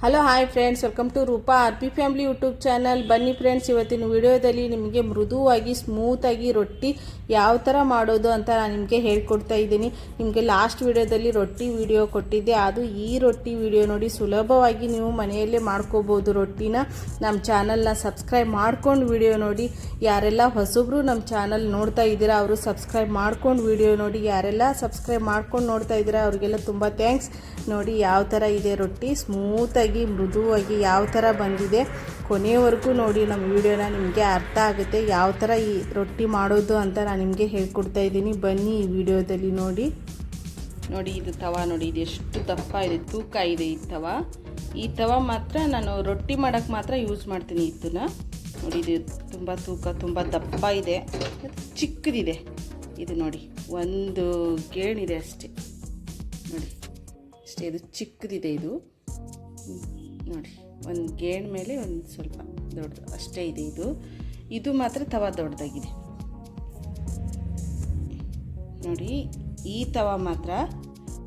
Hello hi friends welcome to Rupa R P family YouTube channel ಬನ್ನಿ friends ಇವತ್ತಿನ ವಿಡಿಯೋದಲ್ಲಿ ನಿಮಗೆ ಮೃದುವಾಗಿ ಸ್ಮೂತಾಗಿ ರೊಟ್ಟಿ ಯಾವ ಥರ ಮಾಡೋದು ಅಂತ ನಾನು ನಿಮಗೆ ಹೇಳ್ಕೊಡ್ತಾ ಇದ್ದೀನಿ. ನಿಮಗೆ ಲಾಸ್ಟ್ ವಿಡಿಯೋದಲ್ಲಿ ರೊಟ್ಟಿ ವಿಡಿಯೋ ಕೊಟ್ಟಿದ್ದೆ. ಅದು ಈ ರೊಟ್ಟಿ ವಿಡಿಯೋ ನೋಡಿ ಸುಲಭವಾಗಿ ನೀವು ಮನೆಯಲ್ಲೇ ಮಾಡ್ಕೋಬೋದು ರೊಟ್ಟಿನ. ನಮ್ಮ ಚಾನಲ್ನ ಸಬ್ಸ್ಕ್ರೈಬ್ ಮಾಡ್ಕೊಂಡು ವಿಡಿಯೋ ನೋಡಿ. ಯಾರೆಲ್ಲ ಹೊಸಬ್ರು ನಮ್ಮ ಚಾನಲ್ ನೋಡ್ತಾ ಇದ್ದೀರಾ, ಅವರು ಸಬ್ಸ್ಕ್ರೈಬ್ ಮಾಡ್ಕೊಂಡು ವಿಡಿಯೋ ನೋಡಿ. ಯಾರೆಲ್ಲ ಸಬ್ಸ್ಕ್ರೈಬ್ ಮಾಡ್ಕೊಂಡು ನೋಡ್ತಾ ಇದ್ದೀರಾ, ಅವರಿಗೆಲ್ಲ ತುಂಬ ಥ್ಯಾಂಕ್ಸ್ ನೋಡಿ ಯಾವ ಥರ ಇದೆ ರೊಟ್ಟಿ. ಸ್ಮೂತಾಗಿ ಮೃದುವಾಗಿ ಯಾವ ಥರ ಬಂದಿದೆ ಕೊನೆಯವರೆಗೂ ನೋಡಿ, ನಮ್ಮ ವಿಡಿಯೋನ ನಿಮಗೆ ಅರ್ಥ ಆಗುತ್ತೆ ಯಾವ ಥರ ಈ ರೊಟ್ಟಿ ಮಾಡೋದು ಅಂತ ನಾನು ನಿಮಗೆ ಹೇಳ್ಕೊಡ್ತಾ ಇದ್ದೀನಿ. ಬನ್ನಿ ಈ ವಿಡಿಯೋದಲ್ಲಿ ನೋಡಿ. ನೋಡಿ, ಇದು ತವ ನೋಡಿ, ಇದು ಎಷ್ಟು ದಪ್ಪ ಇದೆ ತೂಕ ಇದೆ ಈ ತವ. ಈ ತವ ಮಾತ್ರ ನಾನು ರೊಟ್ಟಿ ಮಾಡೋಕ್ಕೆ ಮಾತ್ರ ಯೂಸ್ ಮಾಡ್ತೀನಿ ಇದನ್ನು. ನೋಡಿ, ಇದು ತುಂಬ ತೂಕ, ತುಂಬ ದಪ್ಪ ಇದೆ. ಚಿಕ್ಕದಿದೆ. ಇದು ನೋಡಿ, ಒಂದು ಗೇಣಿದೆ ಅಷ್ಟೇ. ನೋಡಿ, ಅಷ್ಟೇ, ಇದು ಚಿಕ್ಕದಿದೆ ಇದು. ನೋಡಿ ಒಂದು ಗೇಣ್ ಮೇಲೆ ಒಂದು ಸ್ವಲ್ಪ ದೊಡ್ಡದು, ಅಷ್ಟೇ ಇದೆ ಇದು. ಇದು ಮಾತ್ರ ತವ ದೊಡ್ಡದಾಗಿದೆ. ನೋಡಿ, ಈ ತವ ಮಾತ್ರ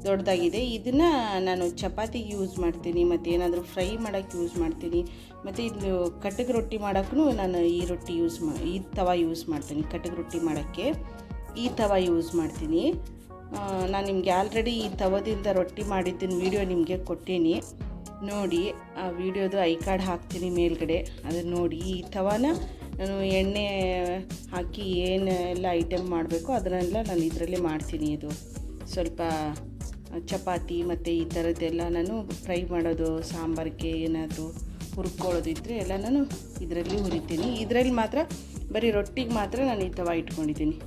ದೊಡ್ಡದಾಗಿದೆ. ಇದನ್ನು ನಾನು ಚಪಾತಿಗೆ ಯೂಸ್ ಮಾಡ್ತೀನಿ, ಮತ್ತು ಏನಾದರೂ ಫ್ರೈ ಮಾಡೋಕ್ಕೆ ಯೂಸ್ ಮಾಡ್ತೀನಿ, ಮತ್ತು ಇದು ಕಟ್ಟಗೆ ರೊಟ್ಟಿ ಮಾಡೋಕ್ಕೂ ನಾನು ಈ ರೊಟ್ಟಿ ಯೂಸ್ ಮಾ, ಈ ತವ ಯೂಸ್ ಮಾಡ್ತೀನಿ, ಕಟ್ಟಗೆ ರೊಟ್ಟಿ ಮಾಡೋಕ್ಕೆ. ಈ ತವ ಯೂಸ್ ಮಾಡ್ತೀನಿ. ನಾನು ನಿಮಗೆ ಆಲ್ರೆಡಿ ಈ ತವದಿಂದ ರೊಟ್ಟಿ ಮಾಡಿದ್ದಿನ ವಿಡಿಯೋ ನಿಮಗೆ ಕೊಟ್ಟೀನಿ. ನೋಡಿ ಆ ವಿಡಿಯೋದು ಐ ಕಾರ್ಡ್ ಹಾಕ್ತೀನಿ ಮೇಲ್ಗಡೆ. ಅದನ್ನು ನೋಡಿ, ಈ ತವಾನ ನಾನು ಎಣ್ಣೆ ಹಾಕಿ ಏನೆಲ್ಲ ಐಟಮ್ ಮಾಡಬೇಕು ಅದನ್ನೆಲ್ಲ ನಾನು ಇದರಲ್ಲೇ ಮಾಡ್ತೀನಿ ಇದು. ಸ್ವಲ್ಪ ಚಪಾತಿ ಮತ್ತು ಈ ಥರದ್ದೆಲ್ಲ ನಾನು ಫ್ರೈ ಮಾಡೋದು, ಸಾಂಬಾರಿಗೆ ಏನಾದರೂ ಹುರ್ಕೊಳ್ಳೋದಿದ್ದರೆ ಎಲ್ಲ ನಾನು ಇದರಲ್ಲಿ ಹುರಿತೀನಿ. ಇದರಲ್ಲಿ ಮಾತ್ರ, ಬರೀ ರೊಟ್ಟಿಗೆ ಮಾತ್ರ ನಾನು ಈ ತವ ಇಟ್ಕೊಂಡಿದ್ದೀನಿ.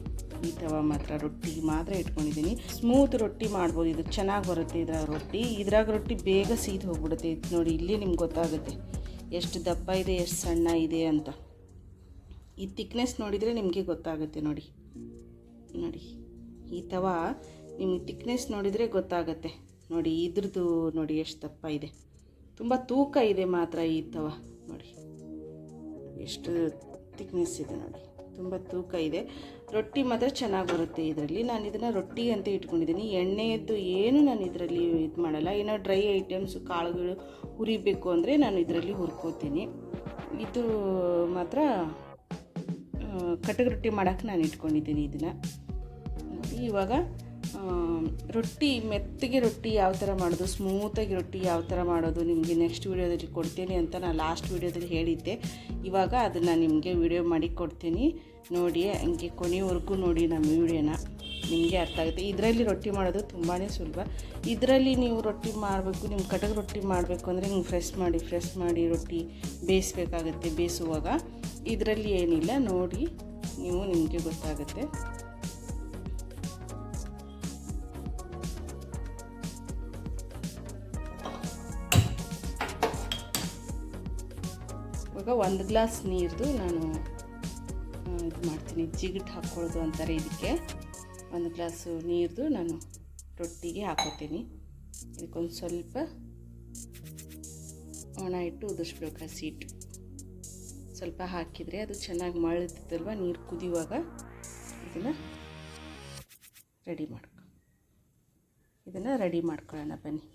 ಈ ತವ ಮಾತ್ರ ರೊಟ್ಟಿ ಮಾತ್ರ ಇಟ್ಕೊಂಡಿದ್ದೀನಿ. ಸ್ಮೂತ್ ರೊಟ್ಟಿ ಮಾಡ್ಬೋದು. ಇದು ಚೆನ್ನಾಗಿ ಬರುತ್ತೆ ಇದರ ರೊಟ್ಟಿ. ಇದ್ರಾಗ ರೊಟ್ಟಿ ಬೇಗ ಸೀದ್ ಹೋಗ್ಬಿಡುತ್ತೆ. ನೋಡಿ, ಇಲ್ಲಿ ನಿಮ್ಗೆ ಗೊತ್ತಾಗುತ್ತೆ. ಎಷ್ಟು ದಪ್ಪ ಇದೆ, ಎಷ್ಟು ಸಣ್ಣ ಇದೆ ಅಂತ. ಈ ತಿಕ್ನೆಸ್ ನೋಡಿದರೆ ನಿಮಗೆ ಗೊತ್ತಾಗುತ್ತೆ ನೋಡಿ. ನೋಡಿ, ಈ ತವ ನಿಮ್ಗೆ ತಿಕ್ನೆಸ್ ನೋಡಿದರೆ ಗೊತ್ತಾಗುತ್ತೆ. ನೋಡಿ, ಇದ್ರದ್ದು ನೋಡಿ ಎಷ್ಟು ದಪ್ಪ ಇದೆ. ತುಂಬ ತೂಕ ಇದೆ ಮಾತ್ರ ಈ ತವ. ನೋಡಿ, ಎಷ್ಟು ತಿಕ್ನೆಸ್ ಇದೆ ನೋಡಿ. ತುಂಬ ತೂಕ ಇದೆ. ರೊಟ್ಟಿ ಮಾತ್ರ ಚೆನ್ನಾಗಿ ಬರುತ್ತೆ ಇದರಲ್ಲಿ. ನಾನು ಇದನ್ನು ರೊಟ್ಟಿ ಅಂತ ಇಟ್ಕೊಂಡಿದ್ದೀನಿ. ಎಣ್ಣೆಯದ್ದು ಏನು ನಾನು ಇದರಲ್ಲಿ ಇದು ಮಾಡಲ್ಲ. ಏನೋ ಡ್ರೈ ಐಟಮ್ಸ್, ಕಾಳುಗಳು ಹುರಿಬೇಕು ಅಂದರೆ ನಾನು ಇದರಲ್ಲಿ ಹುರ್ಕೋತೀನಿ. ಇದು ಮಾತ್ರ ಕಟಕ್ ರೊಟ್ಟಿ ಮಾಡೋಕ್ಕೆ ನಾನು ಇಟ್ಕೊಂಡಿದ್ದೀನಿ ಇದನ್ನು. ಇವಾಗ ರೊಟ್ಟಿ, ಮೆತ್ತಗೆ ರೊಟ್ಟಿ ಯಾವ ಥರ ಮಾಡೋದು ಸ್ಮೂತಾಗಿ ರೊಟ್ಟಿ ಯಾವ ಥರ ಮಾಡೋದು ನಿಮಗೆ ನೆಕ್ಸ್ಟ್ ವೀಡಿಯೋದಲ್ಲಿ ಕೊಡ್ತೀನಿ ಅಂತ ನಾನು ಲಾಸ್ಟ್ ವೀಡಿಯೋದಲ್ಲಿ ಹೇಳಿದ್ದೆ. ಇವಾಗ ಅದನ್ನು ನಿಮಗೆ ವಿಡಿಯೋ ಮಾಡಿ ಕೊಡ್ತೀನಿ. ನೋಡಿ ಹಂಗೆ ಕೊನೆವರೆಗೂ ನೋಡಿ ನಮ್ಮ ವಿಡಿಯೋನ ನಿಮಗೆ ಅರ್ಥ ಆಗುತ್ತೆ. ಇದರಲ್ಲಿ ರೊಟ್ಟಿ ಮಾಡೋದು ತುಂಬಾ ಸುಲಭ. ಇದರಲ್ಲಿ ನೀವು ರೊಟ್ಟಿ ಮಾಡಬೇಕು ನಿಮ್ಮ ಕಟಕ್ ರೊಟ್ಟಿ ಮಾಡಬೇಕು ಅಂದರೆ ನೀವು ಫ್ರೆಶ್ ಮಾಡಿ ಫ್ರೆಶ್ ಮಾಡಿ ರೊಟ್ಟಿ ಬೇಯಿಸ್ಬೇಕಾಗತ್ತೆ, ಬೇಯಿಸುವಾಗ. ಇದರಲ್ಲಿ ಏನಿಲ್ಲ, ನೋಡಿ, ನೀವು ನಿಮಗೆ ಗೊತ್ತಾಗುತ್ತೆ. ಇವಾಗ ಒಂದು ಗ್ಲಾಸ್ ನೀರ್ದು ನಾನು ಇದು ಮಾಡ್ತೀನಿ. ಜಿಗಟ್ ಹಾಕ್ಕೊಳ್ಳೋದು ಅಂತಾರೆ ಇದಕ್ಕೆ. ಒಂದು ಗ್ಲಾಸು ನೀರ್ದು ನಾನು ರೊಟ್ಟಿಗೆ ಹಾಕೋತೀನಿ. ಇದಕ್ಕೊಂದು ಸ್ವಲ್ಪ ಒಣ ಇಟ್ಟು ಉದಿಸ್ಬೇಕು ಹಸಿ ಸ್ವಲ್ಪ ಹಾಕಿದರೆ ಅದು ಚೆನ್ನಾಗಿ ಮಳ್ತಿತ್ತಲ್ವ ನೀರು ಕುದಿಯುವಾಗ ಇದನ್ನು ರೆಡಿ ಮಾಡ್ಕೊ. ಇದನ್ನು ರೆಡಿ ಮಾಡ್ಕೊಳ್ಳೋಣ ಬನ್ನಿ.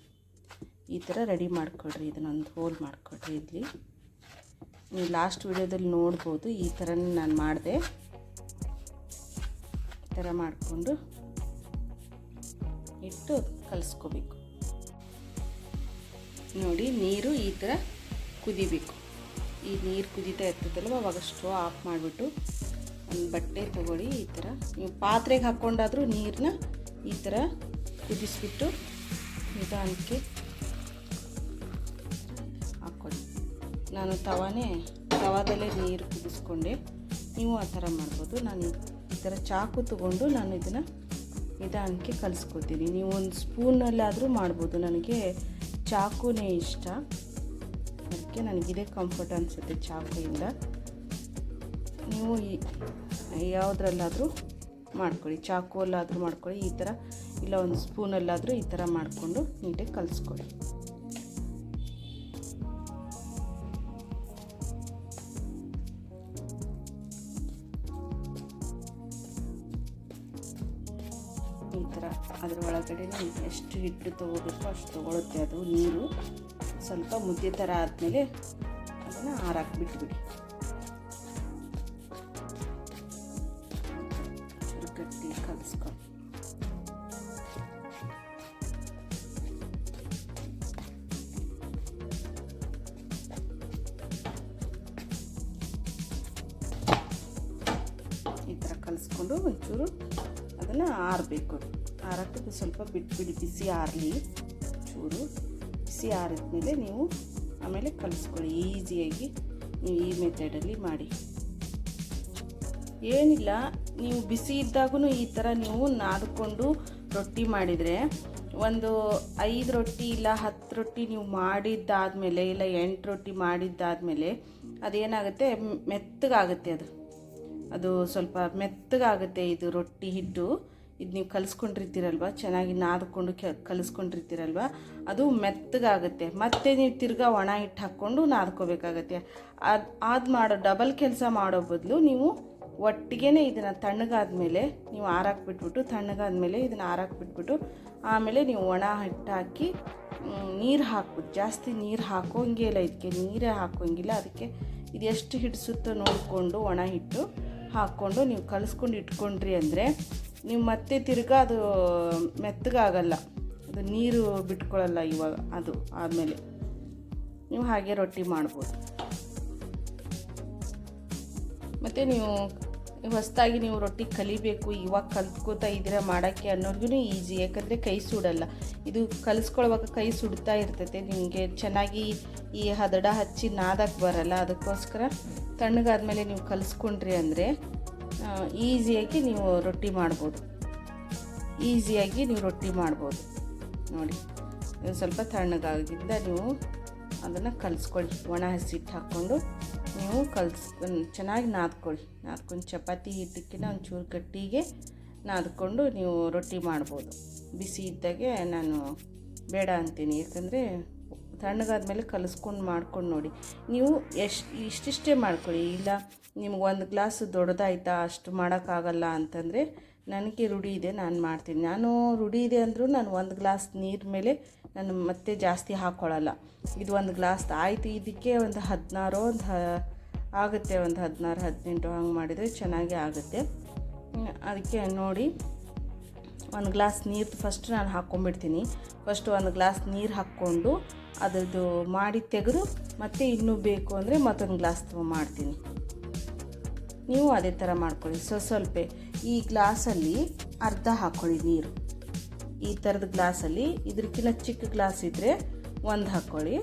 ಈ ಥರ ರೆಡಿ ಮಾಡ್ಕೊಳ್ರಿ ಇದನ್ನೊಂದು ಹೋಲ್ ಮಾಡಿಕೊಡ್ರಿ ಇಲ್ಲಿ. ನೀವು ಲಾಸ್ಟ್ ವಿಡಿಯೋದಲ್ಲಿ ನೋಡ್ಬೋದು ಈ ಥರ ನಾನು ಮಾಡಿದೆ. ಈ ಥರ ಮಾಡಿಕೊಂಡು ಇಟ್ಟು ಕಲಿಸ್ಕೋಬೇಕು. ನೋಡಿ, ನೀರು ಈ ಥರ ಕುದಿಬೇಕು. ಈ ನೀರು ಕುದೀತಾ ಇರ್ತದಲ್ವ, ಅವಾಗ ಸ್ಟೋ ಆಫ್ ಮಾಡಿಬಿಟ್ಟು ಒಂದು ಬಟ್ಟೆ ತೊಗೊಳ್ಳಿ, ಈ ಥರ ನೀವು ಪಾತ್ರೆಗೆ ಹಾಕ್ಕೊಂಡಾದರೂ ನೀರನ್ನ ಈ ಥರ ಕುದಿಸ್ಬಿಟ್ಟು ನಿಧಾನಕ್ಕೆ ನಾನು ತವಾನೇ, ತವಾದಲ್ಲೇ ನೀರು ಕುದಿಸ್ಕೊಂಡೆ. ನೀವು ಆ ಥರ ಮಾಡ್ಬೋದು. ನಾನು ಈ ಥರ ಚಾಕು ತಗೊಂಡು ನಾನು ಇದನ್ನು ನಿಧಾನಕ್ಕೆ ಕಲಿಸ್ಕೊತೀನಿ. ನೀವು ಒಂದು ಸ್ಪೂನಲ್ಲಾದರೂ ಮಾಡ್ಬೋದು. ನನಗೆ ಚಾಕುನೇ ಇಷ್ಟ. ಅದಕ್ಕೆ ನನಗಿದೇ ಕಂಫರ್ಟ್ ಅನಿಸುತ್ತೆ ಚಾಕುಯಿಂದ. ನೀವು ಈ, ಯಾವುದ್ರಲ್ಲಾದರೂ ಮಾಡ್ಕೊಳ್ಳಿ. ಚಾಕುವಲ್ಲಾದರೂ ಮಾಡ್ಕೊಳ್ಳಿ. ಈ ಥರ, ಇಲ್ಲ ಒಂದು ಸ್ಪೂನಲ್ಲಾದರೂ ಈ ಥರ ಮಾಡಿಕೊಂಡು ನೀಟಾಗಿ ಕಲಿಸ್ಕೊಳ್ಳಿ. ಈ ಥರ ಅದ್ರ ಒಳಗಡೆ ಎಷ್ಟು ಹಿಟ್ಟು ತೊಗೋಬೇಕು ಅಷ್ಟು ತೊಗೊಳುತ್ತೆ ಅದು ನೀರು. ಸ್ವಲ್ಪ ಮುದ್ದೆ ಥರ ಆದಮೇಲೆ ಅದನ್ನು ಆರಾಕಿ ಬಿಸಿ ಆರಲಿ, ಚೂರು ಬಿಸಿ ಆರಿದ್ಮೇಲೆ ನೀವು ಆಮೇಲೆ ಕಲಿಸ್ಕೊಳ್ಳಿ, ಈಸಿಯಾಗಿ ನೀವು ಈ ಮೆಥಡಲ್ಲಿ ಮಾಡಿ. ಏನಿಲ್ಲ, ನೀವು ಬಿಸಿ ಇದ್ದಾಗೂ ಈ ಥರ ನೀವು ನಾದ್ಕೊಂಡು ರೊಟ್ಟಿ ಮಾಡಿದರೆ ಒಂದು ಐದು ರೊಟ್ಟಿ ಇಲ್ಲ ಹತ್ತು ರೊಟ್ಟಿ ನೀವು ಮಾಡಿದ್ದಾದಮೇಲೆ ಇಲ್ಲ ಎಂಟು ರೊಟ್ಟಿ ಮಾಡಿದ್ದಾದಮೇಲೆ ಅದೇನಾಗುತ್ತೆ, ಮೆತ್ತಗಾಗುತ್ತೆ ಅದು. ಅದು ಸ್ವಲ್ಪ ಮೆತ್ತಗಾಗುತ್ತೆ ಇದು ರೊಟ್ಟಿ ಹಿಟ್ಟು. ಇದು ನೀವು ಕಲಿಸ್ಕೊಂಡಿರ್ತೀರಲ್ವ? ಚೆನ್ನಾಗಿ ನಾದ್ಕೊಂಡು ಕೆ, ಕಲಿಸ್ಕೊಂಡಿರ್ತೀರಲ್ವ? ಅದು ಮೆತ್ತಗಾಗುತ್ತೆ. ಮತ್ತೆ ನೀವು ತಿರ್ಗಾ ಒಣ ಹಿಟ್ಟು ಹಾಕ್ಕೊಂಡು ನಾದ್ಕೋಬೇಕಾಗತ್ತೆ. ಅದು ಅದು ಮಾಡೋ, ಡಬಲ್ ಕೆಲಸ ಮಾಡೋ ಬದಲು ನೀವು ಒಟ್ಟಿಗೆ ಇದನ್ನು ತಣ್ಣಗಾದ್ಮೇಲೆ ನೀವು ಆರಾಕ್ಬಿಟ್ಬಿಟ್ಟು, ತಣ್ಣಗಾದ್ಮೇಲೆ ಇದನ್ನು ಆರಾಕ್ಬಿಟ್ಬಿಟ್ಟು, ಆಮೇಲೆ ನೀವು ಒಣ ಹಿಟ್ಟು ಹಾಕಿ ನೀರು ಹಾಕ್ಬಿಟ್ಟು ಜಾಸ್ತಿ ನೀರು ಹಾಕೋಂಗೆ ಇಲ್ಲ ಇದಕ್ಕೆ, ನೀರೇ ಹಾಕೋಂಗಿಲ್ಲ. ಅದಕ್ಕೆ ಇದು ಎಷ್ಟು ಹಿಡಿಸುತ್ತೋ ನೋಡಿಕೊಂಡು ಒಣ ಹಿಟ್ಟು ಹಾಕ್ಕೊಂಡು ನೀವು ಕಲಿಸ್ಕೊಂಡು ಇಟ್ಕೊಂಡ್ರಿ ಅಂದರೆ ನೀವು ಮತ್ತೆ ತಿರ್ಗಾ ಅದು ಮೆತ್ತಗಾಗಲ್ಲ. ಅದು ನೀರು ಬಿಟ್ಕೊಳ್ಳಲ್ಲ ಇವಾಗ ಅದು ಆದಮೇಲೆ. ನೀವು ಹಾಗೆ ರೊಟ್ಟಿ ಮಾಡ್ಬೋದು. ಮತ್ತು ನೀವು ಹೊಸದಾಗಿ ನೀವು ರೊಟ್ಟಿ ಕಲಿಬೇಕು, ಇವಾಗ ಕಲ್ತ್ಕೋತಾ ಇದ್ದೀರಾ ಮಾಡೋಕ್ಕೆ ಅನ್ನೋರ್ಗು ಈಸಿ, ಯಾಕಂದರೆ ಕೈ ಸುಡಲ್ಲ. ಇದು ಕಲಿಸ್ಕೊಳ್ಳುವಾಗ ಕೈ ಸುಡ್ತಾ ಇರ್ತೈತೆ, ನಿಮಗೆ ಚೆನ್ನಾಗಿ ಈ ಹದಡ ಹಚ್ಚಿ ನಾದಕ್ಕೆ ಬರಲ್ಲ. ಅದಕ್ಕೋಸ್ಕರ ತಣ್ಣಗಾದ್ಮೇಲೆ ನೀವು ಕಲಿಸ್ಕೊಂಡ್ರಿ ಅಂದರೆ ಈಸಿಯಾಗಿ ನೀವು ರೊಟ್ಟಿ ಮಾಡ್ಬೋದು. ಈಸಿಯಾಗಿ ನೀವು ರೊಟ್ಟಿ ಮಾಡ್ಬೋದು. ನೋಡಿ ಸ್ವಲ್ಪ ತಣ್ಣಗಾಗಿದ್ದ ನೀವು ಅದನ್ನು ಕಲಿಸ್ಕೊಳ್ಳಿ. ಒಣ ಹಸಿಟ್ಟು ಹಾಕ್ಕೊಂಡು ನೀವು ಕಲ್ಸ್ ಚೆನ್ನಾಗಿ ನಾದ್ಕೊಳ್ಳಿ. ನಾದ್ಕೊಂಡು ಚಪಾತಿ ಹಿಟ್ಟಕ್ಕಿಂತ ಒಂಚೂರು ಗಟ್ಟಿಗೆ ನಾದ್ಕೊಂಡು ನೀವು ರೊಟ್ಟಿ ಮಾಡ್ಬೋದು. ಬಿಸಿ ಇದ್ದಾಗೆ ನಾನು ಬೇಡ ಅಂತೀನಿ. ಯಾಕಂದರೆ ತಣ್ಣಗಾದ್ಮೇಲೆ ಕಲಿಸ್ಕೊಂಡು ಮಾಡ್ಕೊಂಡು ನೋಡಿ. ನೀವು ಎಷ್ಟು, ಇಷ್ಟಿಷ್ಟೇ ಮಾಡ್ಕೊಳ್ಳಿ. ಇಲ್ಲ ನಿಮ್ಗೆ ಒಂದು ಗ್ಲಾಸ್ ದೊಡ್ಡದಾಯ್ತಾ, ಅಷ್ಟು ಮಾಡೋಕ್ಕಾಗಲ್ಲ ಅಂತಂದರೆ ನನಗೆ ರೂಢಿ ಇದೆ, ನಾನು ಮಾಡ್ತೀನಿ. ನಾನು ರೂಢಿ ಇದೆ ಅಂದರೂ ನಾನು ಒಂದು ಗ್ಲಾಸ್ ನೀರು ಮೇಲೆ ನಾನು ಮತ್ತೆ ಜಾಸ್ತಿ ಹಾಕ್ಕೊಳ್ಳಲ್ಲ ಇದು ಒಂದು ಗ್ಲಾಸ್ ಆಯಿತು, ಇದಕ್ಕೆ ಒಂದು ಹದಿನಾರು, ಒಂದು ಹ, ಆಗುತ್ತೆ, ಒಂದು ಹದಿನಾರು, ಹದಿನೆಂಟು ಹಂಗೆ ಮಾಡಿದರೆ ಚೆನ್ನಾಗಿ ಆಗುತ್ತೆ. ಅದಕ್ಕೆ ನೋಡಿ, ಒಂದು ಗ್ಲಾಸ್ ನೀರು ಫಸ್ಟ್ ನಾನು ಹಾಕ್ಕೊಂಡ್ಬಿಡ್ತೀನಿ ಫಸ್ಟ್ ಒಂದು ಗ್ಲಾಸ್ ನೀರು ಹಾಕ್ಕೊಂಡು ಅದರದ್ದು ಮಾಡಿ ತೆಗೆದು ಮತ್ತೆ ಇನ್ನೂ ಬೇಕು ಅಂದರೆ ಮತ್ತೊಂದು ಗ್ಲಾಸ್ ಮಾಡ್ತೀನಿ. ನೀವು ಅದೇ ಥರ ಮಾಡ್ಕೊಳ್ಳಿ. ಸೊ, ಸ್ವಲ್ಪ ಈ ಗ್ಲಾಸಲ್ಲಿ ಅರ್ಧ ಹಾಕ್ಕೊಳ್ಳಿ ನೀರು. ಈ ಥರದ ಗ್ಲಾಸಲ್ಲಿ ಇದಕ್ಕಿಂತ ಚಿಕ್ಕ ಗ್ಲಾಸ್ ಇದ್ದರೆ ಒಂದು ಹಾಕ್ಕೊಳ್ಳಿ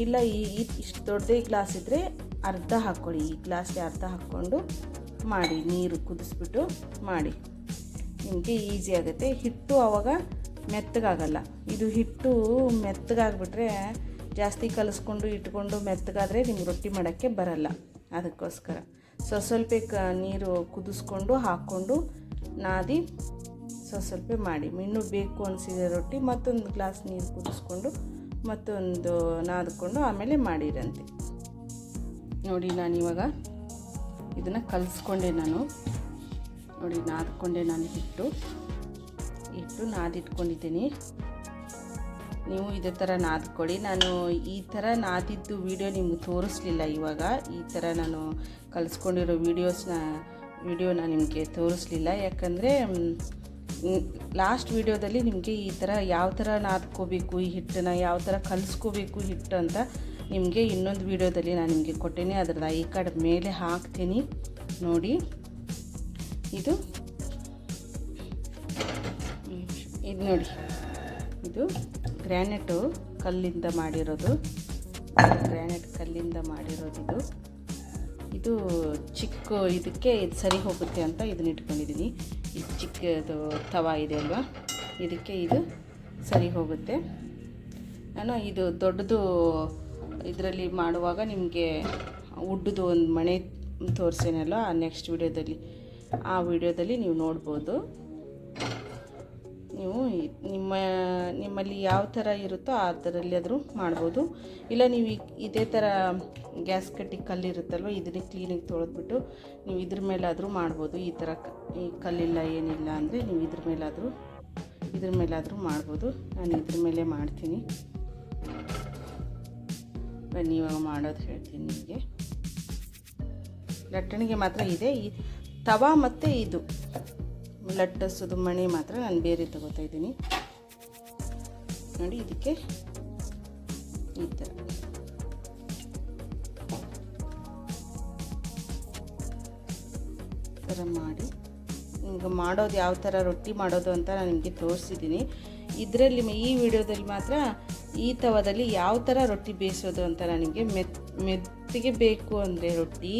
ಇಲ್ಲ, ಈ ಇಷ್ಟು ದೊಡ್ಡದೇ ಗ್ಲಾಸ್ ಇದ್ದರೆ ಅರ್ಧ ಹಾಕ್ಕೊಳ್ಳಿ ಈ ಗ್ಲಾಸ್ಗೆ ಅರ್ಧ ಹಾಕ್ಕೊಂಡು ಮಾಡಿ, ನೀರು ಕುದಿಸ್ಬಿಟ್ಟು ಮಾಡಿ. ನಿಮಗೆ ಈಸಿ ಆಗುತ್ತೆ. ಹಿಟ್ಟು ಆವಾಗ ಮೆತ್ತಗಾಗಲ್ಲ. ಇದು ಹಿಟ್ಟು ಮೆತ್ತಗಾಗ್ಬಿಟ್ರೆ ಜಾಸ್ತಿ ಕಲಿಸ್ಕೊಂಡು ಇಟ್ಕೊಂಡು ಮೆತ್ತಗಾದರೆ ನಿಮ್ಗೆ ರೊಟ್ಟಿ ಮಾಡೋಕ್ಕೆ ಬರಲ್ಲ. ಅದಕ್ಕೋಸ್ಕರ. ಸೊ ಸ್ವಲ್ಪ ಕ ನೀರು ಕುದಿಸ್ಕೊಂಡು ಹಾಕ್ಕೊಂಡು ನಾದಿ ಸ್ವಸ್ವಲ್ಪ ಸ್ವಲ್ಪ ಮಾಡಿ. ಇನ್ನೂ ಬೇಕು ಅನಿಸಿದೆ ರೊಟ್ಟಿ ಮತ್ತೊಂದು ಗ್ಲಾಸ್ ನೀರು ಕುದಿಸ್ಕೊಂಡು ಮತ್ತೊಂದು ನಾದಿಕೊಂಡು ಆಮೇಲೆ ಮಾಡಿರಂತೆ. ನೋಡಿ ನಾನು ಇವಾಗ ಇದನ್ನು ಕಲಿಸ್ಕೊಂಡೆ ನಾನು. ನೋಡಿ ನಾದ್ಕೊಂಡೆ ನಾನು ಹಿಟ್ಟು. ಹಿಟ್ಟು ನಾದಿಟ್ಕೊಂಡಿದ್ದೀನಿ. ನೀವು ಇದೇ ಥರ ನಾದ್ಕೊಳ್ಳಿ. ನಾನು ಈ ಥರ ನಾದಿದ್ದು ವೀಡಿಯೋ ನಿಮ್ಗೆ ತೋರಿಸ್ಲಿಲ್ಲ ಇವಾಗ. ಈ ಥರ ನಾನು ಕಲಿಸ್ಕೊಂಡಿರೋ ವೀಡಿಯೋಸ್ನ ವೀಡಿಯೋನ ನಿಮಗೆ ತೋರಿಸ್ಲಿಲ್ಲ. ಯಾಕಂದರೆ ಲಾಸ್ಟ್ ವೀಡಿಯೋದಲ್ಲಿ ನಿಮಗೆ ಈ ಥರ ಯಾವ ಥರ ನಾದ್ಕೋಬೇಕು ಈ ಹಿಟ್ಟನ್ನು, ಯಾವ ಥರ ಕಲಿಸ್ಕೋಬೇಕು ಹಿಟ್ಟು ಅಂತ ನಿಮಗೆ ಇನ್ನೊಂದು ವೀಡಿಯೋದಲ್ಲಿ ನಾನು ನಿಮಗೆ ಕೊಟ್ಟೇನೆ. ಅದ್ರದ್ದು ಐ ಕಾರ್ಡ್ ಮೇಲೆ ಹಾಕ್ತೀನಿ. ನೋಡಿ. ಇದು ಇದು ನೋಡಿ. ಇದು ಗ್ರ್ಯಾನೆಟು ಕಲ್ಲಿಂದ ಮಾಡಿರೋದು. ಗ್ರ್ಯಾನೆಟ್ ಕಲ್ಲಿಂದ ಮಾಡಿರೋದು ಇದು. ಇದು ಚಿಕ್ಕ ಇದಕ್ಕೆ ಇದು ಸರಿ ಹೋಗುತ್ತೆ ಅಂತ ಇದನ್ನ ಇಟ್ಕೊಂಡಿದ್ದೀನಿ. ಇದು ಚಿಕ್ಕದು ತವ ಇದೆ ಅಲ್ವಾ? ಇದಕ್ಕೆ ಇದು ಸರಿ ಹೋಗುತ್ತೆ. ನಾನು ಇದು ದೊಡ್ಡದು ಇದರಲ್ಲಿ ಮಾಡುವಾಗ ನಿಮಗೆ ಉಡ್ಡದು ಒಂದು ಮಣೆ ತೋರಿಸೇನಲ್ಲ ನೆಕ್ಸ್ಟ್ ವಿಡಿಯೋದಲ್ಲಿ ಆ ವಿಡಿಯೋದಲ್ಲಿ ನೀವು ನೋಡ್ಬೋದು. ನೀವು ನಿಮ್ಮ, ನಿಮ್ಮಲ್ಲಿ ಯಾವ ಥರ ಇರುತ್ತೋ ಆ ಥರಲ್ಲಿ ಆದರೂ ಮಾಡ್ಬೋದು. ಇಲ್ಲ ನೀವು ಇದೇ ಥರ ಗ್ಯಾಸ್ ಕಟ್ಟಿ ಕಲ್ಲಿರುತ್ತಲ್ವ, ಇದನ್ನೇ ಕ್ಲೀನಿಗೆ ತೊಳೆದ್ಬಿಟ್ಟು ನೀವು ಇದ್ರ ಮೇಲಾದರೂ ಮಾಡ್ಬೋದು. ಈ ಥರ ಈ ಕಲ್ಲಿಲ್ಲ ಏನಿಲ್ಲ ಅಂದರೆ ನೀವು ಇದ್ರ ಮೇಲಾದರೂ ಇದ್ರ ಮೇಲಾದರೂ ಮಾಡ್ಬೋದು. ನಾನು ಇದ್ರ ಮೇಲೆ ಮಾಡ್ತೀನಿ. ಬನ್ನಿ, ಇವಾಗ ಮಾಡೋದು ಹೇಳ್ತೀನಿ ನಿಮಗೆ. ಲಟ್ಟಣಿಗೆ ಮಾತ್ರ ಇದೆ. ಈ ತವಾ ಮತ್ತು ಇದು. ಲಟ್ಟಿಸೋದು ಮಣಿ ಮಾತ್ರ ನಾನು ಬೇರೆ ತಗೋತಾ ಇದ್ದೀನಿ. ನೋಡಿ ಇದಕ್ಕೆ ಈ ಥರ ಥರ ಮಾಡಿ. ನಿಮ್ಗೆ ಮಾಡೋದು ಯಾವ ಥರ ರೊಟ್ಟಿ ಮಾಡೋದು ಅಂತ ನಾನು ನಿಮಗೆ ತೋರಿಸಿದ್ದೀನಿ. ಇದರಲ್ಲಿ ಈ ವಿಡಿಯೋದಲ್ಲಿ ಮಾತ್ರ ಈ ತವದಲ್ಲಿ ಯಾವ ಥರ ರೊಟ್ಟಿ ಬೇಯಿಸೋದು ಅಂತ ನಾನು ನಿಮಗೆ ಮೆತ್ ಮೆತ್ತಿಗೆ ಬೇಕು ಅಂದರೆ ರೊಟ್ಟಿ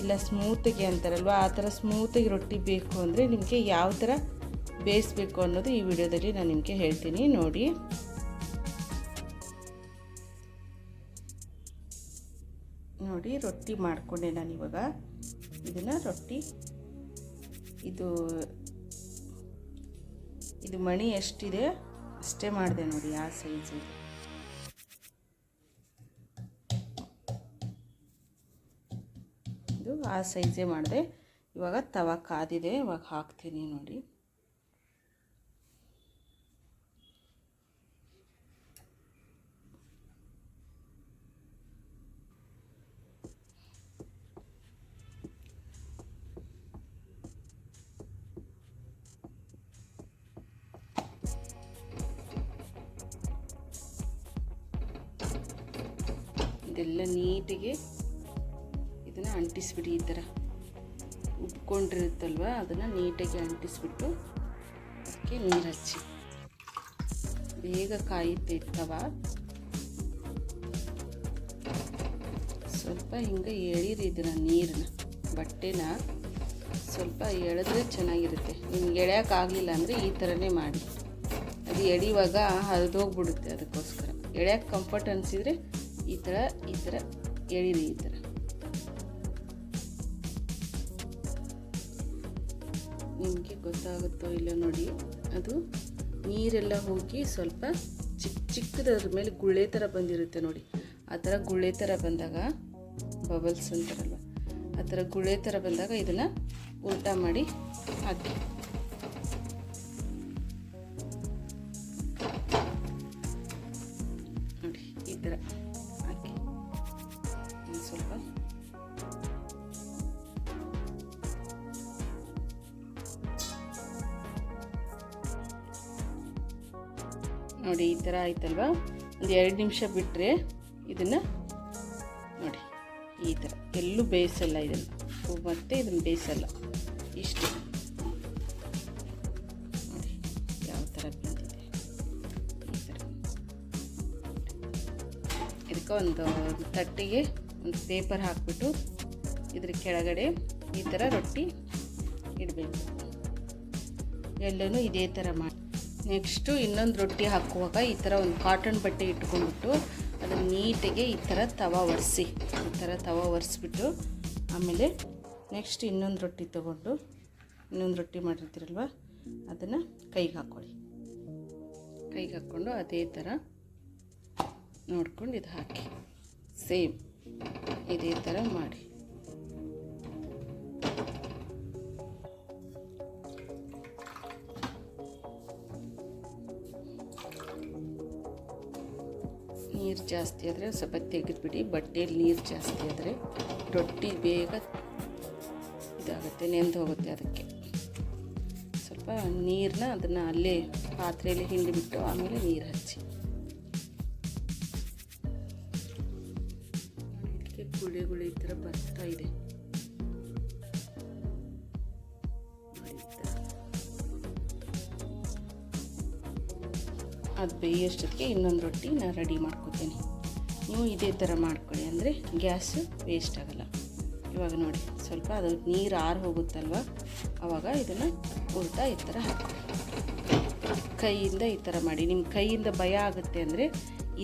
ಇಲ್ಲ ಸ್ಮೂತಿಗೆ ಅಂತಾರಲ್ವ, ಆ ಥರ ಸ್ಮೂತಿಗೆ ರೊಟ್ಟಿ ಬೇಕು ಅಂದರೆ ನಿಮಗೆ ಯಾವ ಥರ ಬೇಯಿಸ್ಬೇಕು ಅನ್ನೋದು ಈ ವಿಡಿಯೋದಲ್ಲಿ ನಾನು ನಿಮಗೆ ಹೇಳ್ತೀನಿ, ನೋಡಿ. ನೋಡಿ, ರೊಟ್ಟಿ ಮಾಡಿಕೊಂಡೆ ನಾನು ಇವಾಗ. ಇದನ್ನು ರೊಟ್ಟಿ, ಇದು ಇದು ಮಣಿ ಎಷ್ಟಿದೆ, ಅಷ್ಟೇ ಮಾಡಿದೆ ನೋಡಿ, ಆ ಸೈಜು ಆ ಸೈಜೇ ಮಾಡಿದೆ. ಇವಾಗ ತವ ಕಾದಿದೆ. ಇವಾಗ ಹಾಕ್ತೀನಿ ನೋಡಿ. ಇದೆಲ್ಲ ನೀಟಿಗೆ ಅಂಟಿಸ್ಬಿಡಿ ಈ ಥರ ಉಬ್ಕೊಂಡಿರುತ್ತಲ್ವ ಅದನ್ನು ನೀಟಾಗಿ ಅಂಟಿಸ್ಬಿಟ್ಟು ಅದಕ್ಕೆ ನೀರು ಹಚ್ಚಿ. ಬೇಗ ಕಾಯುತ್ತೆ ಇರ್ತವ ಸ್ವಲ್ಪ ಹಿಂಗೆ ಎಳೀರಿ ಇದನ್ನು ನೀರನ್ನ ಬಟ್ಟೆನ. ಸ್ವಲ್ಪ ಎಳೆದ್ರೆ ಚೆನ್ನಾಗಿರುತ್ತೆ. ನಿಮ್ಗೆ ಎಳೆಯೋಕ್ಕಾಗಲಿಲ್ಲ ಅಂದರೆ ಈ ಥರನೇ ಮಾಡಿ. ಅದು ಎಳೆಯುವಾಗ ಹರಿದೋಗ್ಬಿಡುತ್ತೆ ಅದಕ್ಕೋಸ್ಕರ. ಎಳೆಯೋಕ್ಕೆ ಕಂಫರ್ಟ್ ಅನಿಸಿದರೆ ಈ ಥರ ಈ ಥರ ಎಳೀರಿ ಈ ಥರ. ಗೊತ್ತಾಗುತ್ತೋ ಇಲ್ಲ ನೋಡಿ. ಅದು ನೀರೆಲ್ಲ ಹೋಗಿ ಸ್ವಲ್ಪ ಚಿಕ್ಕ ಚಿಕ್ಕದ್ರ ಮೇಲೆ ಗುಳ್ಳೆ ಥರ ಬಂದಿರುತ್ತೆ ನೋಡಿ. ಆ ಥರ ಗುಳ್ಳೆ ಥರ ಬಂದಾಗ ಬಬಲ್ಸ್ ಅಂತಾರಲ್ವ, ಆ ಥರ ಗುಳ್ಳೆ ಥರ ಬಂದಾಗ ಇದನ್ನು ಊಟ ಮಾಡಿ ಹಾಕಿ. ನೋಡಿ, ಈ ಥರ ಆಯ್ತಲ್ವಾ? ಒಂದು ಎರಡು ನಿಮಿಷ ಬಿಟ್ಟರೆ ಇದನ್ನು ನೋಡಿ, ಈ ಥರ. ಎಲ್ಲೂ ಬೇಯಿಸಲ್ಲ ಇದನ್ನು. ಮತ್ತೆ ಇದನ್ನು ಬೇಯಿಸಲ್ಲ. ಇಷ್ಟು. ನೋಡಿ, ಯಾವ ಥರ ಬಂದಿದೆ. ಈ ಥರ. ಇದಕ್ಕೆ ಒಂದು ತಟ್ಟಿಗೆ ಒಂದು ಪೇಪರ್ ಹಾಕ್ಬಿಟ್ಟು ಇದ್ರ ಕೆಳಗಡೆ ಈ ಥರ ರೊಟ್ಟಿ ಇಡಬೇಕು. ಎಲ್ಲನೂ ಇದೇ ಥರ ಮಾಡಿ ನೆಕ್ಸ್ಟು ಇನ್ನೊಂದು ರೊಟ್ಟಿ ಹಾಕುವಾಗ ಈ ಥರ ಒಂದು ಕಾಟನ್ ಬಟ್ಟೆ ಇಟ್ಕೊಂಡ್ಬಿಟ್ಟು ಅದನ್ನು ನೀಟಾಗಿ ಈ ಥರ ತವ ಒರೆಸಿ, ಈ ಥರ ತವ ಒರೆಸ್ಬಿಟ್ಟು ಆಮೇಲೆ ನೆಕ್ಸ್ಟ್ ಇನ್ನೊಂದು ರೊಟ್ಟಿ ತೊಗೊಂಡು ಇನ್ನೊಂದು ರೊಟ್ಟಿ ಮಾಡಿರ್ತೀರಲ್ವ, ಅದನ್ನು ಕೈಗೆ ಹಾಕ್ಕೊಳ್ಳಿ ಕೈಗೆ ಹಾಕ್ಕೊಂಡು ಅದೇ ಥರ ನೋಡ್ಕೊಂಡು ಇದು ಹಾಕಿ, ಸೇಮ್ ಇದೇ ಥರ ಮಾಡಿ. ಜಾಸ್ತಿ ಆದರೆ ಸ್ವಲ್ಪ ತೆಗೆದುಬಿಡಿ. ಬಟ್ಟೆಯಲ್ಲಿ ನೀರು ಜಾಸ್ತಿ ಆದರೆ ರೊಟ್ಟಿ ಬೇಗ ಇದಾಗುತ್ತೆ, ನೆಂದು ಹೋಗುತ್ತೆ ಅದಕ್ಕೆ. ಸ್ವಲ್ಪ ನೀರನ್ನ ಅದನ್ನು ಅಲ್ಲೇ ಪಾತ್ರೆಯಲ್ಲಿ ಹಿಂಡಿಬಿಟ್ಟು ಆಮೇಲೆ ನೀರು ಹಚ್ಚಿ. ಇದಕ್ಕೆ ಗುಳಿ ಈ ಥರ ಬರ್ತಾ ಇದೆ. ಅದು ಬೇಯೋಷ್ಟೊತ್ತಿಗೆ ಇನ್ನೊಂದು ರೊಟ್ಟಿ ನಾನು ರೆಡಿ ಮಾಡ್ಕೋತೀನಿ. ನೀವು ಇದೇ ಥರ ಮಾಡ್ಕೊಳ್ಳಿ ಅಂದರೆ ಗ್ಯಾಸ್ ವೇಸ್ಟ್ ಆಗಲ್ಲ. ಇವಾಗ ನೋಡಿ, ಸ್ವಲ್ಪ ಅದು ನೀರು ಆರು ಹೋಗುತ್ತಲ್ವ? ಆವಾಗ ಇದನ್ನು ಉಲ್ಟಾ ಈ ಥರ ಕೈಯಿಂದ ಈ ಥರ ಮಾಡಿ. ನಿಮ್ಮ ಕೈಯಿಂದ ಭಯ ಆಗುತ್ತೆ ಅಂದರೆ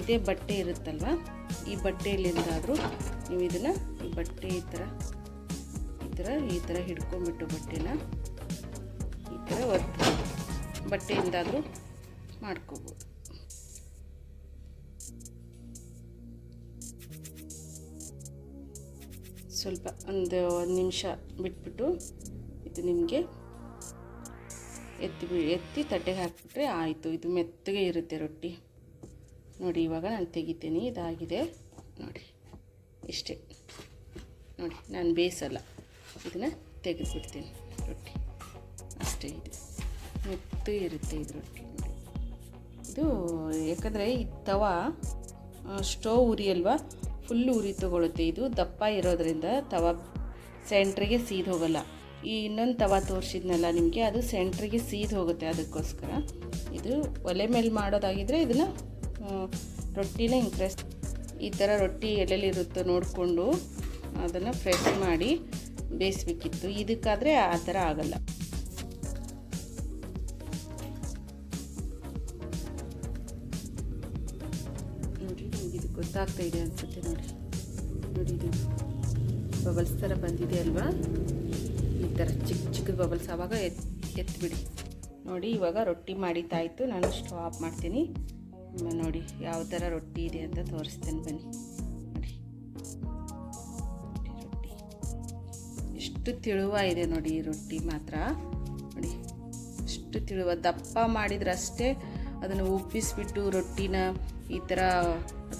ಇದೇ ಬಟ್ಟೆ ಇರುತ್ತಲ್ವ? ಈ ಬಟ್ಟೆಯಲ್ಲಿಂದಾದರೂ ನೀವು ಇದನ್ನು ಈ ಬಟ್ಟೆ ಈ ಥರ ಈ ಥರ ಈ ಥರ ಹಿಡ್ಕೊಂಬಿಟ್ಟು ಬಟ್ಟೆನ ಈ ಥರ ಒತ್ತು ಬಟ್ಟೆಯಿಂದಾದರೂ ಮಾಡ್ಕೋಬೋದು. ಸ್ವಲ್ಪ ಒಂದು ಒಂದು ನಿಮಿಷ ಬಿಟ್ಬಿಟ್ಟು ಇದು ನಿಮಗೆ ಎತ್ತಿ ಎತ್ತಿ ತಟ್ಟೆಗೆ ಹಾಕಿಬಿಟ್ರೆ ಆಯಿತು. ಇದು ಮೆತ್ತಗೆ ಇರುತ್ತೆ ರೊಟ್ಟಿ. ನೋಡಿ, ಇವಾಗ ನಾನು ತೆಗಿತೀನಿ. ಇದಾಗಿದೆ. ನೋಡಿ, ಇಷ್ಟೇ. ನೋಡಿ, ನಾನು ಬೇಯಿಸಲ್ಲ. ಇದನ್ನು ತೆಗೆದುಬಿಡ್ತೀನಿ ರೊಟ್ಟಿ. ಅಷ್ಟೇ ಇದು. ಮೆತ್ತು ಇರುತ್ತೆ ಇದು ರೊಟ್ಟಿ. ಇದು ಯಾಕಂದರೆ ಈ ತವ ಸ್ಟೋವ್ ಉರಿ ಅಲ್ವಾ ಫುಲ್ ಉರಿ ತಗೊಳುತ್ತೆ. ಇದು ದಪ್ಪ ಇರೋದ್ರಿಂದ ತವ ಸೆಂಟ್ರಿಗೆ ಸೀದ್ ಹೋಗಲ್ಲ ಈ ಇನ್ನೊಂದು ತವ ತೋರಿಸಿದ್ನಲ್ಲ ನಿಮಗೆ, ಅದು ಸೆಂಟ್ರಿಗೆ ಸೀದ್ ಹೋಗುತ್ತೆ ಅದಕ್ಕೋಸ್ಕರ. ಇದು ಒಲೆ ಮೇಲೆ ಮಾಡೋದಾಗಿದ್ದರೆ ಇದನ್ನು ರೊಟ್ಟಿನ ಇಂಟ್ರೆಸ್ಟ್ ಈ ಥರ ರೊಟ್ಟಿ ಎಲ್ಲೆಲ್ಲಿರುತ್ತೋ ನೋಡಿಕೊಂಡು ಅದನ್ನು ಫ್ರೆಶ್ ಮಾಡಿ ಬೇಯಿಸ್ಬೇಕಿತ್ತು. ಇದಕ್ಕಾದರೆ ಆ ಥರ ಆಗಲ್ಲ. ಇದು ಗೊತ್ತಾಗ್ತಾ ಇದೆ ಅನ್ಸುತ್ತೆ. ಬಬಲ್ಸ್ ಥರ ಬಂದಿದೆ ಅಲ್ವಾ? ಈ ಥರ ಚಿಕ್ಕ ಚಿಕ್ಕ ಬಬಲ್ಸ್ ಆವಾಗ ಎತ್ ಎತ್ತಿಬಿಡಿ ನೋಡಿ, ಇವಾಗ ರೊಟ್ಟಿ ಮಾಡಿದ್ದಾಯಿತು. ನಾನು ಆಫ್ ಮಾಡ್ತೀನಿ. ನೋಡಿ ಯಾವ ಥರ ರೊಟ್ಟಿ ಇದೆ ಅಂತ ತೋರಿಸ್ತೇನೆ ಬನ್ನಿ. ನೋಡಿ. ರೊಟ್ಟಿ. ಎಷ್ಟು ತಿಳುವ ಇದೆ ನೋಡಿ ಈ ರೊಟ್ಟಿ ಮಾತ್ರ. ನೋಡಿ, ಎಷ್ಟು ತಿಳುವ. ದಪ್ಪ ಮಾಡಿದ್ರಷ್ಟೇ ಅದನ್ನು ಉಬ್ಬಿಸ್ಬಿಟ್ಟು ರೊಟ್ಟಿನ ಈ ಥರ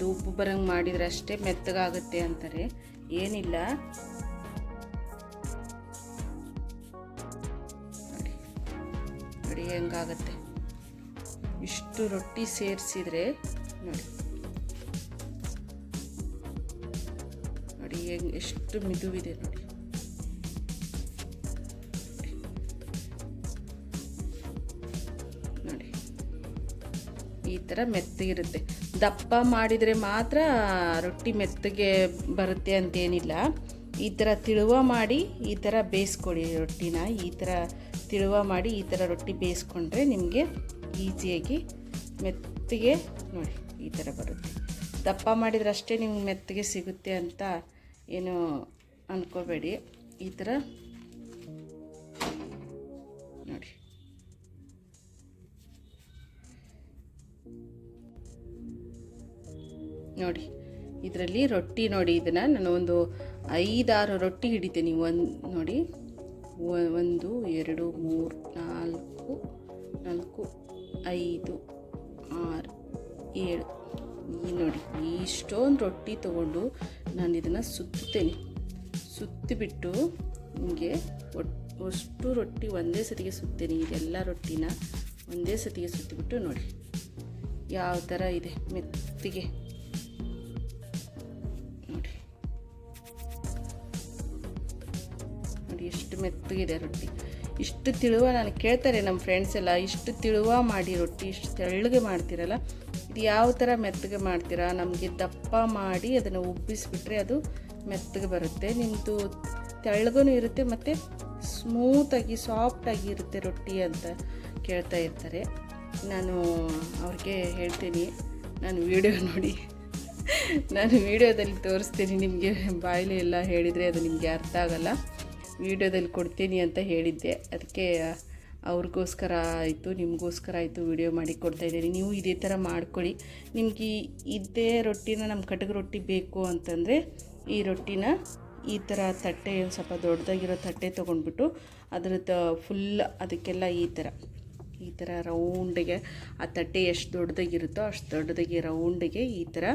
ಅದು ಉಪ್ಪು ಬರಂಗೆ ಮಾಡಿದ್ರೆ ಅಷ್ಟೇ ಮೆತ್ತಗಾಗುತ್ತೆ ಅಂತಾರೆ. ಏನಿಲ್ಲ. ನೋಡಿ ಹೆಂಗಾಗತ್ತೆ. ಇಷ್ಟು ರೊಟ್ಟಿ ಸೇರಿಸಿದ್ರೆ, ನೋಡಿ. ನೋಡಿ ಹೆಂಗೆ, ಎಷ್ಟು ಮಿದುವಿದೆ ನೋಡಿ. ಈ ಥರ ಮೆತ್ತಗಿರುತ್ತೆ ದಪ್ಪ ಮಾಡಿದರೆ ಮಾತ್ರ ರೊಟ್ಟಿ ಮೆತ್ತಗೆ ಬರುತ್ತೆ ಅಂತೇನಿಲ್ಲ. ಈ ಥರ ತಿಳುವ ಮಾಡಿ ಈ ಥರ ಬೇಯಿಸ್ಕೊಡಿ ರೊಟ್ಟಿನ. ಈ ಥರ ತಿಳುವ ಮಾಡಿ ಈ ಥರ ರೊಟ್ಟಿ ಬೇಯಿಸ್ಕೊಂಡ್ರೆ ನಿಮಗೆ ಈಸಿಯಾಗಿ ಮೆತ್ತಗೆ ನೋಡಿ ಈ ಥರ ಬರುತ್ತೆ. ದಪ್ಪ ಮಾಡಿದ್ರೆ ಅಷ್ಟೇ ನಿಮ್ಗೆ ಮೆತ್ತಗೆ ಸಿಗುತ್ತೆ ಅಂತ ಏನು ಅಂದ್ಕೋಬೇಡಿ ಈ ಥರ ನೋಡಿ. ಇದರಲ್ಲಿ ರೊಟ್ಟಿ ನೋಡಿ, ಇದನ್ನು ನಾನು ಒಂದು ಐದಾರು ರೊಟ್ಟಿ ಹಿಡಿತೀನಿ ಒಂದು ನೋಡಿ. ಒಂದು, ಎರಡು, ಮೂರು, ನಾಲ್ಕು ನಾಲ್ಕು, ಐದು, ಆರು, ಏಳು. ಈ ನೋಡಿ, ಇಷ್ಟೊಂದು ರೊಟ್ಟಿ ತಗೊಂಡು ನಾನು ಇದನ್ನು ಸುತ್ತೇನೆ ಸುತ್ತಿಬಿಟ್ಟು ನಿಮಗೆ ಅಷ್ಟು ರೊಟ್ಟಿ ಒಂದೇ ಸತಿಗೆ ಸುತ್ತೇನೆ. ಇದೆಲ್ಲ ರೊಟ್ಟಿನ ಒಂದೇ ಸತಿಗೆ ಸುತ್ತಿಬಿಟ್ಟು ನೋಡಿ. ಯಾವ ಥರ ಇದೆ ಮೆತ್ತಿಗೆ. ಮೆತ್ತಗಿದೆ ರೊಟ್ಟಿ. ಇಷ್ಟು ತಿಳುವ ನಾನು ಕೇಳ್ತಾರೆ ನಮ್ಮ ಫ್ರೆಂಡ್ಸ್ ಎಲ್ಲ, ಇಷ್ಟು ತಿಳುವ ಮಾಡಿ ರೊಟ್ಟಿ, ಇಷ್ಟು ತೆಳ್ಳಗೆ ಮಾಡ್ತೀರಲ್ಲ, ಇದು ಯಾವ ಥರ ಮೆತ್ತಗೆ ಮಾಡ್ತೀರಾ? ನಮಗೆ ದಪ್ಪ ಮಾಡಿ ಅದನ್ನು ಉಬ್ಬಿಸಿಬಿಟ್ರೆ ಅದು ಮೆತ್ತಗೆ ಬರುತ್ತೆ. ನಿಮ್ಮದು ತೆಳ್ಳಗೂ ಇರುತ್ತೆ ಮತ್ತು ಸ್ಮೂತಾಗಿ ಸಾಫ್ಟಾಗಿ ಇರುತ್ತೆ ರೊಟ್ಟಿ ಅಂತ ಕೇಳ್ತಾ ಇರ್ತಾರೆ. ನಾನು ಅವ್ರಿಗೆ ಹೇಳ್ತೀನಿ, ನಾನು ವಿಡಿಯೋ ನೋಡಿ. ನಾನು ವಿಡಿಯೋದಲ್ಲಿ ತೋರಿಸ್ತೀನಿ ನಿಮಗೆ, ಬಾಯಲ್ಲಿ ಎಲ್ಲ ಹೇಳಿದರೆ ಅದು ನಿಮಗೆ ಅರ್ಥ ಆಗಲ್ಲ. ವಿಡಿಯೋದಲ್ಲಿ ಕೊಡ್ತೀನಿ ಅಂತ ಹೇಳಿದ್ದೆ. ಅದಕ್ಕೆ ಅವ್ರಿಗೋಸ್ಕರ ಆಯಿತು, ನಿಮಗೋಸ್ಕರ ಆಯಿತು ವಿಡಿಯೋ ಮಾಡಿ ಕೊಡ್ತಾ ಇದ್ದೀನಿ. ನೀವು ಇದೇ ಥರ ಮಾಡ್ಕೊಳ್ಳಿ. ನಿಮಗೆ ಇದೇ ರೊಟ್ಟಿನ ನಮ್ಮ ಕಟಕ್ ರೊಟ್ಟಿ ಬೇಕು ಅಂತಂದರೆ, ಈ ರೊಟ್ಟಿನ ಈ ಥರ ತಟ್ಟೆ ಸ್ವಲ್ಪ ದೊಡ್ಡದಾಗಿರೋ ತಟ್ಟೆ ತೊಗೊಂಡ್ಬಿಟ್ಟು, ಅದ್ರದ್ದು ಫುಲ್ ಅದಕ್ಕೆಲ್ಲ ಈ ಥರ ಈ ಥರ ರೌಂಡಿಗೆ ಆ ತಟ್ಟೆ ಎಷ್ಟು ದೊಡ್ಡದಾಗಿರುತ್ತೋ ಅಷ್ಟು ದೊಡ್ಡದಾಗಿ ರೌಂಡಿಗೆ ಈ ಥರ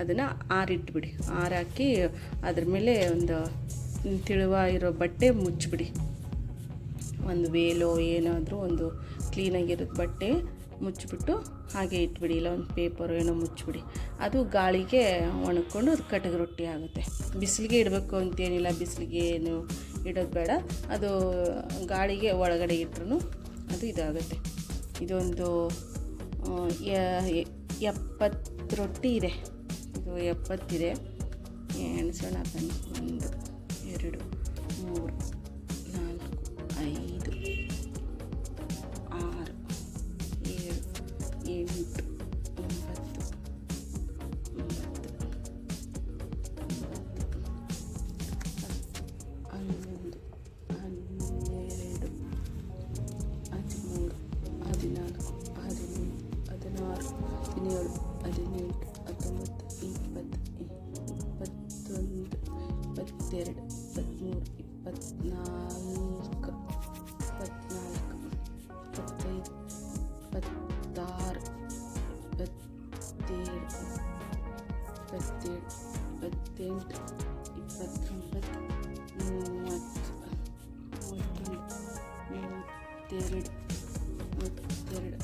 ಅದನ್ನು ಆರಿಟ್ಬಿಡಿ. ಆರಾಕಿ ಅದ್ರ ಮೇಲೆ ಒಂದು ತಿಳುವ ಇರೋ ಬಟ್ಟೆ ಮುಚ್ಚಿಬಿಡಿ. ಒಂದು ವೇಲೋ ಏನಾದರೂ ಒಂದು ಕ್ಲೀನಾಗಿರೋ ಬಟ್ಟೆ ಮುಚ್ಚಿಬಿಟ್ಟು ಹಾಗೆ ಇಟ್ಬಿಡಿ. ಇಲ್ಲ ಒಂದು ಪೇಪರು ಏನೋ ಮುಚ್ಚಿಬಿಡಿ. ಅದು ಗಾಳಿಗೆ ಒಣಕೊಂಡು ಅದು ಕಟಗ ರೊಟ್ಟಿ ಆಗುತ್ತೆ. ಬಿಸಿಲಿಗೆ ಇಡಬೇಕು ಅಂತೇನಿಲ್ಲ, ಬಿಸಿಲಿಗೆ ಏನು ಇಡೋದು ಬೇಡ. ಅದು ಗಾಳಿಗೆ ಒಳಗಡೆ ಇಟ್ರೂ ಅದು ಇದಾಗುತ್ತೆ. ಇದೊಂದು ಎಪ್ಪತ್ತು ರೊಟ್ಟಿ ಇದೆ. ಇದು ಎಪ್ಪತ್ತಿದೆ. ಎಣ್ಸೋಣ ಬನ್ನಿ ಒಂದು. ಎರಡು ಮೂರು ನಾಲ್ಕು ಐದು ಆರು ಏಳು ಎಂಟು ಇಪ್ಪತ್ತೆಂಟು ಇಪ್ಪತ್ತೊಂಬತ್ತು ಮೂವತ್ತು ಮೂವತ್ತೊಂದು ಮೂವತ್ತೆರಡು ಮೂವತ್ತೆರಡು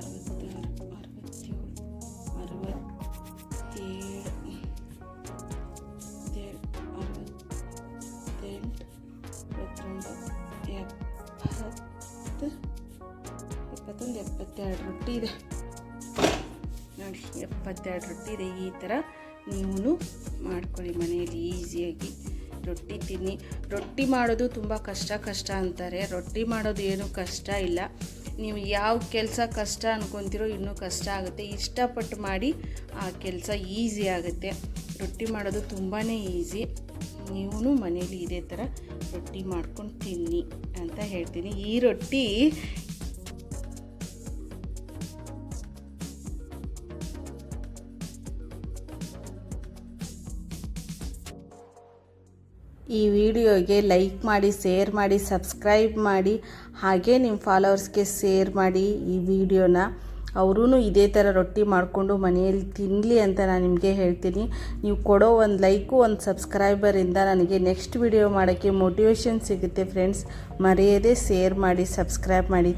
ಅರವತ್ತಾರು ಅರವತ್ತೇಳು ಅರವತ್ತೇಳು ಅರವತ್ತೆಂಟು ಇಪ್ಪತ್ತೊಂಬತ್ತು ಎಪ್ಪತ್ತು ಇಪ್ಪತ್ತೊಂದು ಎಪ್ಪತ್ತೆರಡು ರೊಟ್ಟಿ ಇದೆ. ನೋಡಿ ಎಪ್ಪತ್ತೆರಡು ರೊಟ್ಟಿ ಇದೆ. ಈ ಥರ ನೀವು ಮಾಡ್ಕೊಳ್ಳಿ ಮನೆಯಲ್ಲಿ ಈಸಿಯಾಗಿ. ರೊಟ್ಟಿ ತಿನ್ನಿ. ರೊಟ್ಟಿ ಮಾಡೋದು ತುಂಬ ಕಷ್ಟ ಕಷ್ಟ ಅಂತಾರೆ. ರೊಟ್ಟಿ ಮಾಡೋದು ಏನು ಕಷ್ಟ ಇಲ್ಲ. ನೀವು ಯಾವ ಕೆಲಸ ಕಷ್ಟ ಅನ್ಕೊತಿರೋ ಇನ್ನೂ ಕಷ್ಟ ಆಗುತ್ತೆ. ಇಷ್ಟಪಟ್ಟು ಮಾಡಿ ಆ ಕೆಲಸ ಈಸಿ ಆಗುತ್ತೆ. ರೊಟ್ಟಿ ಮಾಡೋದು ತುಂಬಾ ಈಸಿ. ನೀವು ಮನೇಲಿ ಇದೇ ಥರ ರೊಟ್ಟಿ ಮಾಡ್ಕೊಂಡು ತಿನ್ನಿ ಅಂತ ಹೇಳ್ತೀನಿ. ಈ ರೊಟ್ಟಿ ಈ ವಿಡಿಯೋಗೆ ಲೈಕ್ ಮಾಡಿ, ಶೇರ್ ಮಾಡಿ, ಸಬ್ಸ್ಕ್ರೈಬ್ ಮಾಡಿ. ಹಾಗೆ ನಿಮ್ಮ ಫಾಲೋವರ್ಸ್ಗೆ ಸೇರ್ ಮಾಡಿ ಈ ವಿಡಿಯೋನ ಅವರೂ ಇದೇ ಥರ ರೊಟ್ಟಿ ಮಾಡಿಕೊಂಡು ಮನೆಯಲ್ಲಿ ತಿನ್ನಲಿ ಅಂತ ನಾನು ನಿಮಗೆ ಹೇಳ್ತೀನಿ. ನೀವು ಕೊಡೋ ಒಂದು ಲೈಕು ಒಂದು ಸಬ್ಸ್ಕ್ರೈಬರಿಂದ ನನಗೆ ನೆಕ್ಸ್ಟ್ ವಿಡಿಯೋ ಮಾಡೋಕ್ಕೆ ಮೋಟಿವೇಶನ್ ಸಿಗುತ್ತೆ ಫ್ರೆಂಡ್ಸ್ ಮರೆಯದೇ ಸೇರ್ ಮಾಡಿ ಸಬ್ಸ್ಕ್ರೈಬ್ ಮಾಡಿ.